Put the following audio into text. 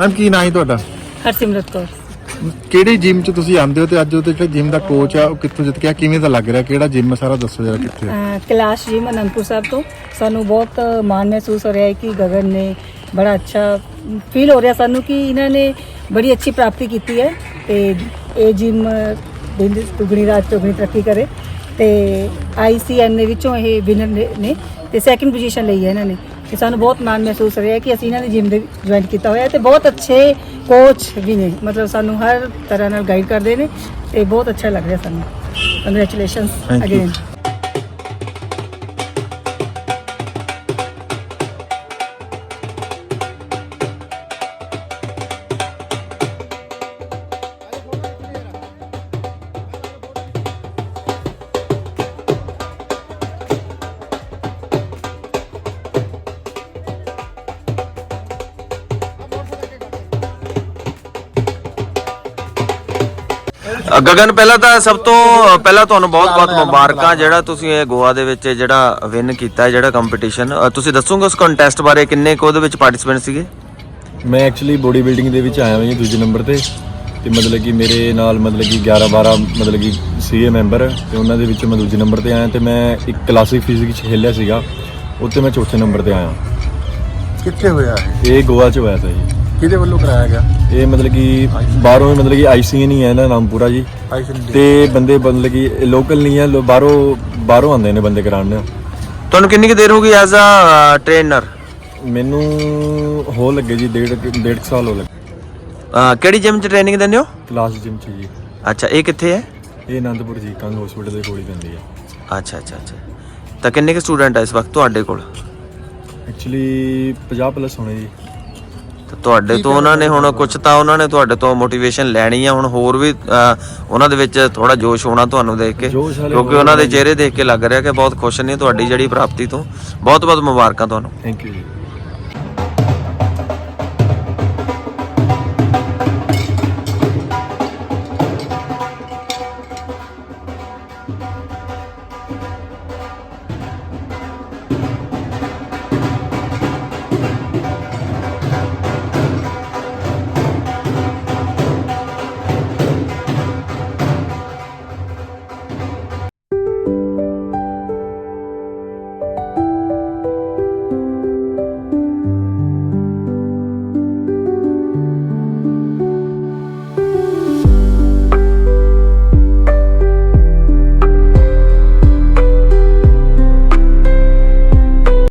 Ma'am ਕੀ ਨਾਂ ਹੈ ਤੁਹਾਡਾ? ਹਰਸਿਮਰਤ ਕੌਰ। ਕਿਹੜੀ ਜਿਮ 'ਚ ਤੁਸੀਂ ਆਉਂਦੇ ਹੋ ਤੇ ਅੱਜ ਉਹਦੇ ਜਿਹੜਾ ਜਿਮ ਦਾ ਕੋਚ ਆ ਉਹ ਕਿੱਥੋਂ ਜਿੱਤ ਗਿਆ ਕਿਵੇਂ ਦਾ ਲੱਗ ਰਿਹਾ? ਕਿਹੜਾ ਜਿਮ ਸਾਰਾ ਦੱਸੋ ਜਰਾ ਕਿੱਥੇ ਆ? ਅਹ ਕੈਲਾਸ਼ ਜੀ ਅਨੰਦਪੁਰ ਸਾਹਿਬ ਤੋਂ। ਸਾਨੂੰ ਬਹੁਤ ਮਾਣ ਮਹਿਸੂਸ ਹੋ ਰਿਹਾ ਹੈ ਕਿ ਗਗਨ ਨੇ ਬੜਾ ਅੱਛਾ ਫੀਲ ਹੋ ਰਿਹਾ ਸਾਨੂੰ ਕਿ ਇਹਨਾਂ ਨੇ ਬੜੀ ਅੱਛੀ ਪ੍ਰਾਪਤੀ ਕੀਤੀ ਹੈ ਤੇ ਇਹ ਜਿਮ ਦਿਨ ਦੁਗਣੀ ਰਾਤ ਚੌਗਣੀ ਤਰੱਕੀ ਕਰੇ ਤੇ ਆਈਸੀਐਨ ਦੇ ਵਿੱਚੋਂ ਇਹ ਵਿਨਰ ਨੇ ਤੇ ਸੈਕਿੰਡ ਪੋਜੀਸ਼ਨ ਲਈ ਹੈ ਇਹਨਾਂ ਨੇ। ਤੇ ਸਾਨੂੰ ਬਹੁਤ ਮਾਣ ਮਹਿਸੂਸ ਹੋ ਰਿਹਾ ਕਿ ਅਸੀਂ ਇਹਨਾਂ ਦੇ ਜਿਮ ਦੇ ਜੁਆਇਨ ਕੀਤਾ ਹੋਇਆ ਤੇ ਬਹੁਤ ਅੱਛੇ ਕੋਚ ਵੀ ਨੇ। ਮਤਲਬ ਸਾਨੂੰ ਹਰ ਤਰ੍ਹਾਂ ਨਾਲ ਗਾਈਡ ਕਰਦੇ ਨੇ ਤੇ ਬਹੁਤ ਅੱਛਾ ਲੱਗ ਰਿਹਾ ਸਾਨੂੰ। ਕੰਗ੍ਰੈਚੁਲੇਸ਼ਨਸ. ਅਗੇਨ ਗਗਨ ਪਹਿਲਾਂ ਤਾਂ ਸਭ ਤੋਂ ਪਹਿਲਾਂ ਤੁਹਾਨੂੰ ਬਹੁਤ-ਬਹੁਤ ਮੁਬਾਰਕਾਂ ਜਿਹੜਾ ਤੁਸੀਂ ਇਹ ਗੋਆ ਦੇ ਵਿੱਚ ਜਿਹੜਾ ਵਿਨ ਕੀਤਾ ਹੈ ਜਿਹੜਾ ਕੰਪੀਟੀਸ਼ਨ ਤੁਸੀਂ ਦੱਸੋਗੇ ਉਸ ਕੰਟੈਸਟ ਬਾਰੇ ਕਿੰਨੇ ਕੁ ਉਹਦੇ ਵਿੱਚ ਪਾਰਟਿਸਿਪੈਂਟ ਸੀਗੇ? ਮੈਂ ਐਕਚੁਅਲੀ ਬੋਡੀ ਬਿਲਡਿੰਗ ਦੇ ਵਿੱਚ ਆਇਆ ਹਾਂ ਜੀ ਦੂਜੇ ਨੰਬਰ ਤੇ ਤੇ ਮਤਲਬ ਕਿ ਮੇਰੇ ਨਾਲ ਮਤਲਬ ਕਿ 11 12 ਮਤਲਬ ਕਿ ਸੀਏ ਮੈਂਬਰ ਤੇ ਉਹਨਾਂ ਦੇ ਵਿੱਚੋਂ ਮੈਂ ਦੂਜੇ ਨੰਬਰ ਤੇ ਆਇਆ ਤੇ ਮੈਂ ਇੱਕ ਕਲਾਸਿਕ ਫਿਜ਼ਿਕਸ ਖੇਲਿਆ ਸੀਗਾ ਉੱਤੇ ਮੈਂ ਚੌਥੇ ਨੰਬਰ ਤੇ ਆਇਆ। ਕਿੱਥੇ ਹੋਇਆ ਇਹ? ਇਹ ਗੋਆ 'ਚ ਹੋਇਆ ਸੀ ਜੀ। ਕਿਹਦੇ ਵੱਲੋਂ ਕਰਾਇਆ ਗਿਆ? ਇਹ ਮਤਲਬ ਕਿ ਬਾਹਰੋਂ ਮਤਲਬ ਕਿ ਆਈਸੀਐਨ ਹੀ ਹੈ ਇਹਦਾ ਨਾਮ ਪੂਰਾ ਜੀ। ਤੇ ਬੰਦੇ ਮਤਲਬ ਕਿ ਲੋਕਲ ਨਹੀਂ ਹੈ ਲੋ- ਬਾਹਰੋਂ ਬਾਹਰੋਂ ਆਉਂਦੇ ਨੇ ਬੰਦੇ ਕਰਾਉਣ ਨੂੰ। ਤੁਹਾਨੂੰ ਕਿੰਨੀ ਕੁ ਦੇਰ ਹੋ ਗਈ ਐਜ਼ ਅ ਟ੍ਰੇਨਰ ਮੈਨੂੰ ਹੋ ਲੱਗੇ ਜੀ ਡੇਢ ਡੇਢ ਕੁ ਸਾਲ ਹੋ ਲੱਗੇ। ਕਿਹੜੀ ਜਿਮ 'ਚ ਟ੍ਰੇਨਿੰਗ ਦਿੰਦੇ ਹੋ? ਕਲਾਸ ਜਿਮ 'ਚ ਜੀ। ਅੱਛਾ ਇਹ ਕਿੱਥੇ ਹੈ? ਇਹ ਆਨੰਦਪੁਰ ਜੀ ਕੰਗ ਹਸਪੀਟਲ ਦੇ ਕੋਲ ਹੀ ਪੈਂਦੀ ਹੈ। ਅੱਛਾ ਅੱਛਾ ਅੱਛਾ। ਤਾਂ ਕਿੰਨੇ ਕੁ ਸਟੂਡੈਂਟ ਆ ਇਸ ਵਕਤ ਤੁਹਾਡੇ ਕੋਲ? ਐਕਚੁਅਲੀ 50 ਪਲੱਸ ਹੋਣੇ ਜੀ। ਤਾਂ ਤੁਹਾਡੇ ਤੋਂ ਉਹਨਾਂ ਨੇ ਹੁਣ ਕੁਝ ਤਾਂ ਉਹਨਾਂ ਨੇ ਤੁਹਾਡੇ ਤੋਂ ਮੋਟੀਵੇਸ਼ਨ ਲੈਣੀ ਆ। ਹੁਣ ਹੋਰ ਵੀ ਉਹਨਾਂ ਦੇ ਵਿੱਚ ਥੋੜਾ ਜੋਸ਼ ਹੋਣਾ ਤੁਹਾਨੂੰ ਦੇਖ ਕੇ। ਕਿਉਂਕਿ ਉਹਨਾਂ ਦੇ ਚਿਹਰੇ ਦੇਖ ਕੇ ਲੱਗ ਰਿਹਾ ਕਿ ਬਹੁਤ ਖੁਸ਼ ਨੇ ਤੁਹਾਡੀ ਜਿਹੜੀ ਪ੍ਰਾਪਤੀ ਤੋਂ। ਬਹੁਤ ਬਹੁਤ ਮੁਬਾਰਕਾਂ ਤੁਹਾਨੂੰ। ਥੈਂਕ ਯੂ ਜੀ।